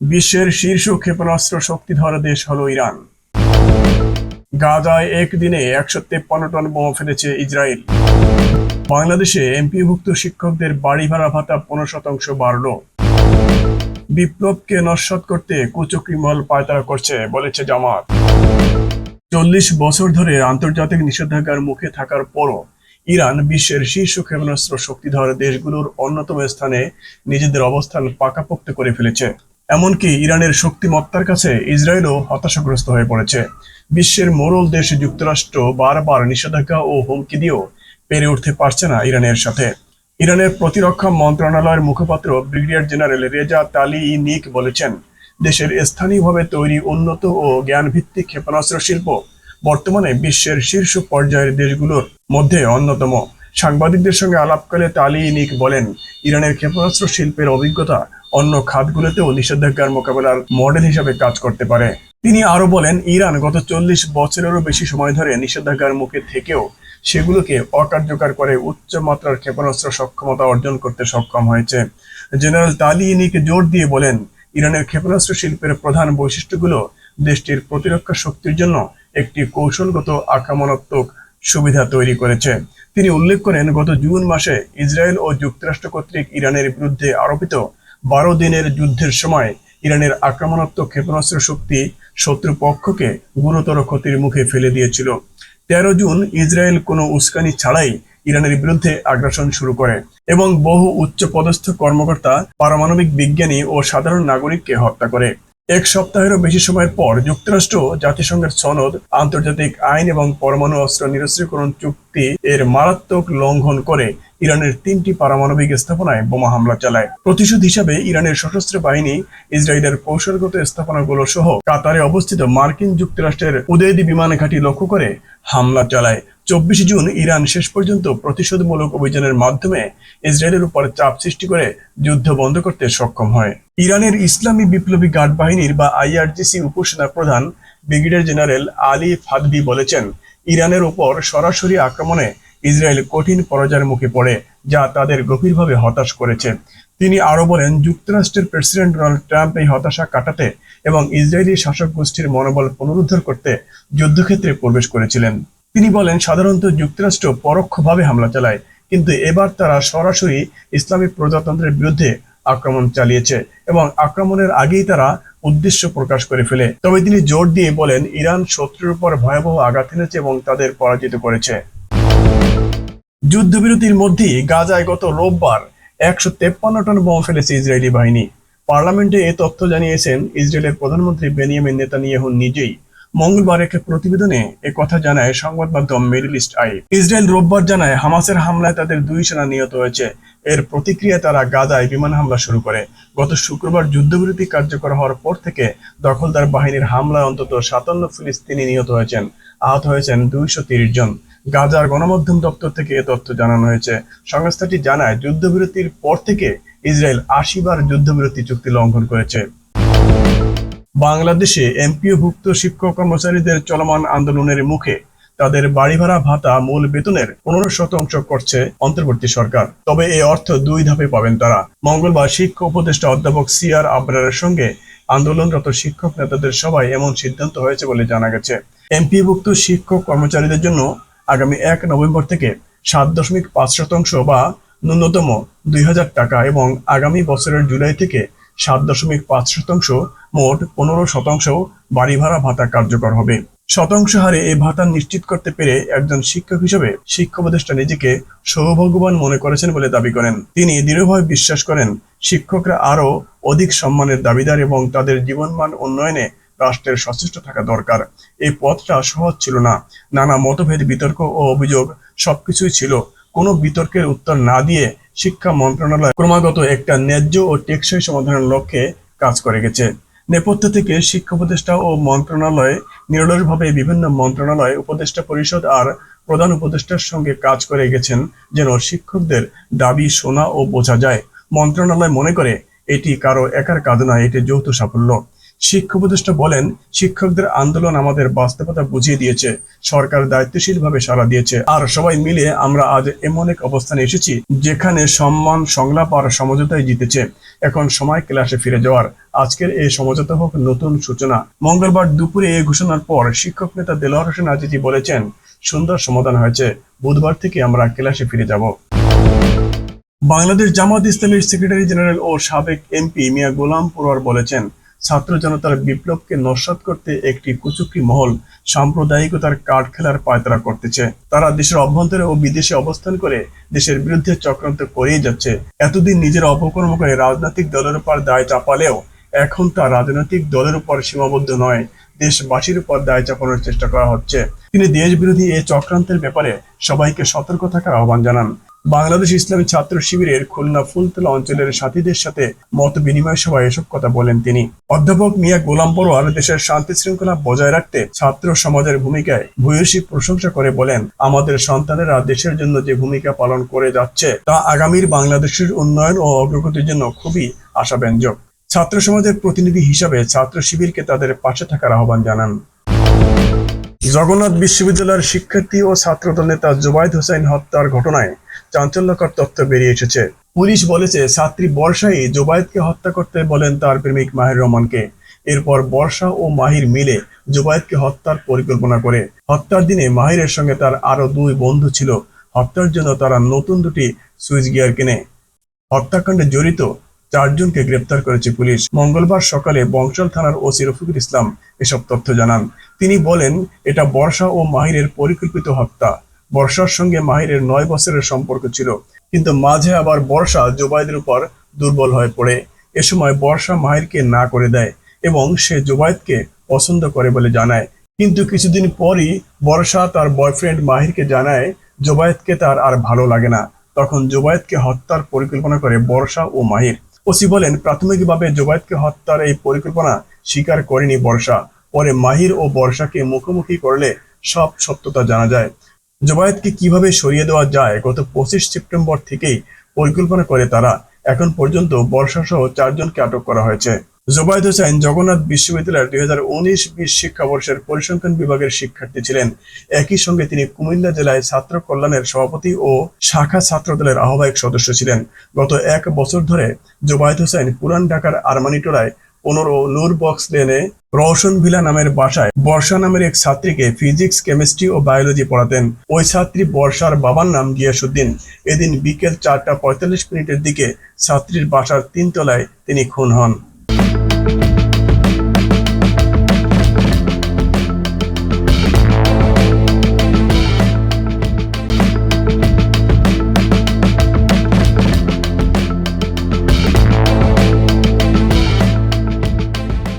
বিশ্বের শীর্ষ ক্ষেপণাস্ত্র শক্তিধর দেশ হল ইরান। গাজায় একদিনে একশো তেপ্পান্ন টন বোমা ফেলেছে ইসরায়েল। বাংলাদেশে এমপিভুক্ত শিক্ষকদের বাড়ি ভাড়া ভাতা পনেরো শতাংশ বাড়ল। বিপ্লবকে নস্বাত করতে কুচক্রিমল পায়তারা করছে, বলেছে জামাত। চল্লিশ বছর ধরে আন্তর্জাতিক নিষেধাজ্ঞার মুখে থাকার পরও ইরান বিশ্বের শীর্ষ ক্ষেপণাস্ত্র শক্তিধর দেশগুলোর অন্যতম স্থানে নিজেদের অবস্থান পাকাপোক্ত করে ফেলেছে। এমনকি ইরানের শক্তিমত্তার কাছে ইসরায়েলও হতাশাগ্রস্ত হয়ে পড়েছে। বিশ্বের মোরল দেশ যুক্তরাষ্ট্র বারবার নিষেধাজ্ঞা ও হুমকি দিয়েও পেরে উঠতে পারছে না ইরানের সাথে। ইরানের প্রতিরক্ষা মন্ত্রণালয়ের মুখপাত্র ব্রিগেডিয়ার জেনারেল রেজা তালি নিক বলেছেন, দেশের স্থানীয়ভাবে তৈরি উন্নত ও জ্ঞানভিত্তিক ক্ষেপণাস্ত্র শিল্প বর্তমানে বিশ্বের শীর্ষ পর্যায়ের দেশগুলোর মধ্যে অন্যতম। সাংবাদিকদের সঙ্গে আলাপকালে তালি নিক বলেন, ইরানের ক্ষেপণাস্ত্র শিল্পের অভিজ্ঞতা অন্য খাতগুলোতেও নিষেধাজ্ঞার মোকাবেলার মডেল হিসাবে কাজ করতে পারে। তিনি আরও বলেন, ইরান গত চল্লিশ বছরেরও বেশি সময় ধরে নিষেধাজ্ঞার মুখে থেকেও সেগুলোকে অকার্যকর করে উচ্চ মাত্রার ক্ষেপণাস্ত্র সক্ষমতা অর্জন করতে সক্ষম হয়েছে। জেনারেল তালিনিকে জোর দিয়ে বলেন, ইরানের ক্ষেপণাস্ত্র শিল্পের প্রধান বৈশিষ্ট্যগুলো দেশটির প্রতিরক্ষা শক্তির জন্য একটি কৌশলগত আক্রমণাত্মক সুবিধা তৈরি করেছে। তিনি উল্লেখ করেন, গত জুন মাসে ইসরায়েল ও যুক্তরাষ্ট্র কর্তৃক ইরানের বিরুদ্ধে আরোপিত বারো দিনের যুদ্ধের সময় ইরানের আক্রমণাত্মক ক্ষেপণাস্ত্র শক্তি শত্রুপক্ষকে গুরুতর ক্ষতির মুখে ফেলে দিয়েছিল। তেরো জুন ইসরায়েল কোনো উস্কানি ছাড়াই ইরানের বিরুদ্ধে আগ্রাসন শুরু করে এবং বহু উচ্চ পদস্থ কর্মকর্তা, পারমাণবিক বিজ্ঞানী ও সাধারণ নাগরিককে হত্যা করে। এক সপ্তাহেরও বেশি সময়ের পর যুক্তরাষ্ট্র জাতিসংঘের সনদ, আন্তর্জাতিক আইন এবং পরমাণু অস্ত্র নিরস্ত্রীকরণ চুক্তি এর মারাত্মক লঙ্ঘন করে ইরানের তিনটি পারমাণবিক স্থাপনায় বোমা হামলা চালায়। প্রতিশোধ হিসাবে ইরানের সশস্ত্র বাহিনী, ইসরায়েলের কৌশলগত স্থাপনাগুলো সহ কাতারে অবস্থিত মার্কিন যুক্তরাষ্ট্রের উদয়দি বিমান ঘাঁটি লক্ষ্য করে হামলা চালায়। চব্বিশে জুন ইরান শেষ পর্যন্ত প্রতিশোধমূলক অভিযানের মাধ্যমে ইসরায়েলের উপর চাপ সৃষ্টি করে যুদ্ধ বন্ধ করতে সক্ষম হয়। ইরানের ইসলামী বিপ্লবী গার্ড বাহিনীর বা আইআরজিসি উপসেনা প্রধান ব্রিগেডিয়ার জেনারেল আলী ফাদবি বলেছেন, ইরানের উপর সরাসরি আক্রমণে ইসরায়েল কঠিন পরাজয়ের মুখে পড়ে, যা তাদের গভীরভাবে হতাশ করেছে। তিনি আরও বলেন, যুক্তরাষ্ট্রের প্রেসিডেন্ট ডোনাল্ড ট্রাম্প এই হতাশা কাটাতে এবং ইসরায়েলি শাসক গোষ্ঠীর মনোবল পুনরুদ্ধার করতে যুদ্ধক্ষেত্রে প্রবেশ করেছিলেন। তিনি বলেন, সাধারণত যুক্তরাষ্ট্র পরোক্ষভাবে হামলা চালায়, কিন্তু এবার তারা সরাসরি ইসলামী প্রজাতন্ত্রের বিরুদ্ধে আক্রমণ চালিয়েছে এবং আক্রমণের আগেই তারা উদ্দেশ্য প্রকাশ করে ফেলে। তবে তিনি জোর দিয়ে বলেন, ইরান শত্রুর উপর ভয়াবহ আঘাত এনেছে এবং তাদের পরাজিত করেছে। যুদ্ধবিরতির মধ্যেই গাজায় গত রোববার একশো তেপ্পান্ন টন বোমা ফেলেছে ইসরায়েলি বাহিনী। পার্লামেন্টে এ তথ্য জানিয়েছেন, ইসরায়েলের প্রধানমন্ত্রী বেনিয়ামিন নেতানিয়াহু নিজেই। মঙ্গলবার এক প্রতিবেদনে কথা জানায় সংবাদ মাধ্যম মিডল ইস্ট আই। ইসরায়েল রোববার জানায় হামাসের হামলায় তাদের দুই সেনা নিহত হয়েছে। এর প্রতিক্রিয়া তারা গাজায় বিমান হামলা শুরু করে। গত শুক্রবার যুদ্ধবিরতি কার্যকর হওয়ার পর থেকে দখলদার বাহিনীর হামলায় অন্তত সাতান্ন ফিলিস্তিনি নিহত হয়েছেন। আহত হয়েছেন দুইশো তিরিশ জন। গাজার গণমাধ্যম দপ্তর থেকে এ তথ্য জানানো হয়েছে। সংস্থাটি জানায়, যুদ্ধবিরতির পর থেকে ইসরায়েল আশি বার যুদ্ধবিরতি চুক্তি লঙ্ঘন করেছে। বাংলাদেশে এমপিওভুক্ত শিক্ষক কর্মচারীদের চলমান আন্দোলনের মুখে তাদের বাড়ি ভাড়া ভাতা মূল বেতনের পনেরো শতাংশ করছে অন্তর্বর্তী সরকার। তবে এই অর্থ দুই ধাপে পাবেন তারা। মঙ্গলবার শিক্ষা উপদেষ্টা অধ্যাপক সি আর আবরারের সঙ্গে আন্দোলনরত শিক্ষক নেতাদের সবাই এমন সিদ্ধান্ত হয়েছে বলে জানা গেছে। এমপিভুক্ত শিক্ষক কর্মচারীদের জন্য আগামী এক নভেম্বর থেকে সাত দশমিক পাঁচ শতাংশ বা ন্যূনতম দুই হাজার টাকা এবং আগামী বছরের জুলাই থেকে সাত দশমিক পাঁচ শতাংশ মোট পনেরো শতাংশ বাড়ি ভাড়া ভাতা কার্যকর হবে। শতাংশ হারে এই ভাতা নিশ্চিত করতে পেরে একজন শিক্ষক হিসেবে শিক্ষা উপদেষ্টা নিজেকে সৌভাগ্যবান মনে করেছেন বলে দাবি করেন। তিনি দৃঢ়ভাবে বিশ্বাস করেন, শিক্ষকরা আরও অধিক সম্মানের দাবিদার এবং তাদের জীবনমান উন্নয়নে রাষ্ট্রের সচেষ্ট থাকা দরকার। এই পথটা সহজ ছিল না। নানা মতভেদ, বিতর্ক ও অভিযোগ সবকিছুই ছিল। কোনো বিতর্কের উত্তর না দিয়ে শিক্ষা মন্ত্রণালয় ক্রমাগত একটা ন্যায্য ও টেকসই সমাধানের লক্ষ্যে কাজ করে গেছে। নেপথ্য থেকে শিক্ষা উপদেষ্টা ও মন্ত্রণালয় নিরলসভাবে বিভিন্ন মন্ত্রণালয়, উপদেষ্টা পরিষদ আর প্রধান উপদেষ্টার সঙ্গে কাজ করে গেছেন যেন শিক্ষকদের দাবি শোনা ও বোঝা যায়। মন্ত্রণালয় মনে করে, এটি কারও একার কাজ নয়, এটি যৌথ সাফল্য। শিক্ষা উপদেষ্টা বলেন, শিক্ষকদের আন্দোলন আমাদের বাস্তবতা বুঝিয়ে দিয়েছে, সরকার দায়িত্বশীলভাবে সাড়া দিয়েছে। আর সবাই মিলে আমরা আজ এমন এক অবস্থানে এসেছি, যেখানে সম্মান, সংলাপ আর সমঝোতায় জিতেছে। এখন সময় ক্লাসে ফিরে যাওয়ার। আজকের এই সমঝোতা হোক নতুন সূচনা। মঙ্গলবার দুপুরে এই ঘোষণার পর শিক্ষক নেতা দেলোয়ার হোসেন আজিজি বলেছেন, সুন্দর সমাধান হয়েছে, বুধবার থেকে আমরা ক্লাসে ফিরে যাব। বাংলাদেশ জামাত ইসলামীর সেক্রেটারি জেনারেল ও সাবেক এমপি মিয়া গোলাম বলেছেন ছাত্র জনতার বিপ্লবকে নস্বাত করতে একটি কুচুকরি মহল সাম্প্রদায়িকতার কাঠ খেলার পায়তারা করতেছে। তারা দেশের অভ্যন্তরে ও বিদেশে অবস্থান করে দেশের বিরুদ্ধে চক্রান্ত করেই যাচ্ছে। এতদিন নিজের অপকর্ম করে রাজনৈতিক দলের উপর দায় চাপালেও এখন তা রাজনৈতিক দলের উপর সীমাবদ্ধ নয়, দেশবাসীর উপর দায় চাপানোর চেষ্টা করা হচ্ছে। তিনি দেশ বিরোধী এই চক্রান্তের ব্যাপারে সবাইকে সতর্ক থাকার আহ্বান জানান। বাংলাদেশ ইসলামী ছাত্র শিবিরের খুলনা ফুলতলা অঞ্চলের সাথীদের সাথে মত বিনিময় সভায় এসব কথা বলেন তিনি। অধ্যাপক মিয়া গোলাম পরোয়ার দেশের শান্তি শৃঙ্খলা বজায় রাখতে ছাত্র সমাজের ভূমিকায় ভূয়সী প্রশংসা করে বলেন, আমাদের সন্তানেরা দেশের জন্য যে ভূমিকা পালন করে যাচ্ছে, তা আগামীর বাংলাদেশের উন্নয়ন ও অগ্রগতির জন্য খুবই আশাব্যঞ্জক। ছাত্র সমাজের প্রতিনিধি হিসাবে ছাত্র শিবিরকে তাদের পাশে থাকার আহ্বান জানান। জগন্নাথ বিশ্ববিদ্যালয়ের শিক্ষার্থী ও ছাত্রদল নেতা জুবাইদ হোসেন হত্যার ঘটনায় চাঞ্চল্যকর তথ্য বেরিয়ে এসেছে। পুলিশ বলেছে, ছাত্রী বর্ষাই জুবাইদকে হত্যা করতে বলেন তার প্রেমিক মাহির রহমানকে। এরপর বর্ষা ও মাহির মিলে জুবাইদকে হত্যার পরিকল্পনা করে। হত্যার দিনে মাহিরের সঙ্গে তার আরও দুই বন্ধু ছিল। হত্যার জন্য তারা নতুন দুটি সুইচ গিয়ার কেনে। হত্যাকাণ্ডে জড়িত চারজনকে গ্রেপ্তার করেছে পুলিশ। মঙ্গলবার সকালে বংশল থানার ওসি রফিকুল ইসলাম এসব তথ্য জানান। তিনি বলেন, এটা বর্ষা ও মাহিরের পরিকল্পিত হত্যা। বর্ষার সঙ্গে মাহিরের নয় বছরের সম্পর্ক ছিল। কিন্তু মাঝে আবার বর্ষা জোবাইদের উপর দুর্বল হয়ে পড়ে। এ সময় বর্ষা মাহিরকে না করে দেয় এবং সে জোবাইদকে পছন্দ করে বলে জানায়। কিন্তু কিছুদিন পরই বর্ষা তার বয়ফ্রেন্ড মাহিরকে জানায় জোবায়েতকে তার আর ভালো লাগে না। তখন জোবায়েতকে হত্যার পরিকল্পনা করে বর্ষা ও মাহির। ওসি বলেন, প্রাথমিকভাবে জোবায়েতকে হত্যার এই পরিকল্পনা স্বীকার করেনি বর্ষা। পরে মাহির ও বর্ষাকে মুখোমুখি করলে সব সত্যতা জানা যায়। জোবায়েতকে কীভাবে সরিয়ে দেওয়া যায় গত পঁচিশ সেপ্টেম্বর থেকেই পরিকল্পনা করে তারা, এখন পর্যন্ত বর্ষা সহ চারজনকে আটক করা হয়েছে। জোবায়দ হোসেন জগন্নাথ বিশ্ববিদ্যালয়ের দুই হাজার উনিশ বিশ শিক্ষাবর্ষের পরিসংখ্যান বিভাগের শিক্ষার্থী ছিলেন। একই সঙ্গে তিনি কুমিল্লা জেলায় ছাত্র কল্যাণের সভাপতি ও শাখা ছাত্র দলের আহ্বায়ক সদস্য ছিলেন। গত এক বছর ধরে জোবায়দ হোসেন পুরান ঢাকার আরমানিটোলায় পনেরো নূর বক্স লেনে রওশন ভিলা নামের বাসায় বর্ষা নামের এক ছাত্রীকে ফিজিক্স, কেমিস্ট্রি ও বায়োলজি পড়াতেন। ওই ছাত্রী বর্ষার বাবার নাম গিয়াসুদ্দিন। এদিন বিকেল চারটা পঁয়তাল্লিশ মিনিটের দিকে ছাত্রীর বাসার তিনতলায় তিনি খুন হন।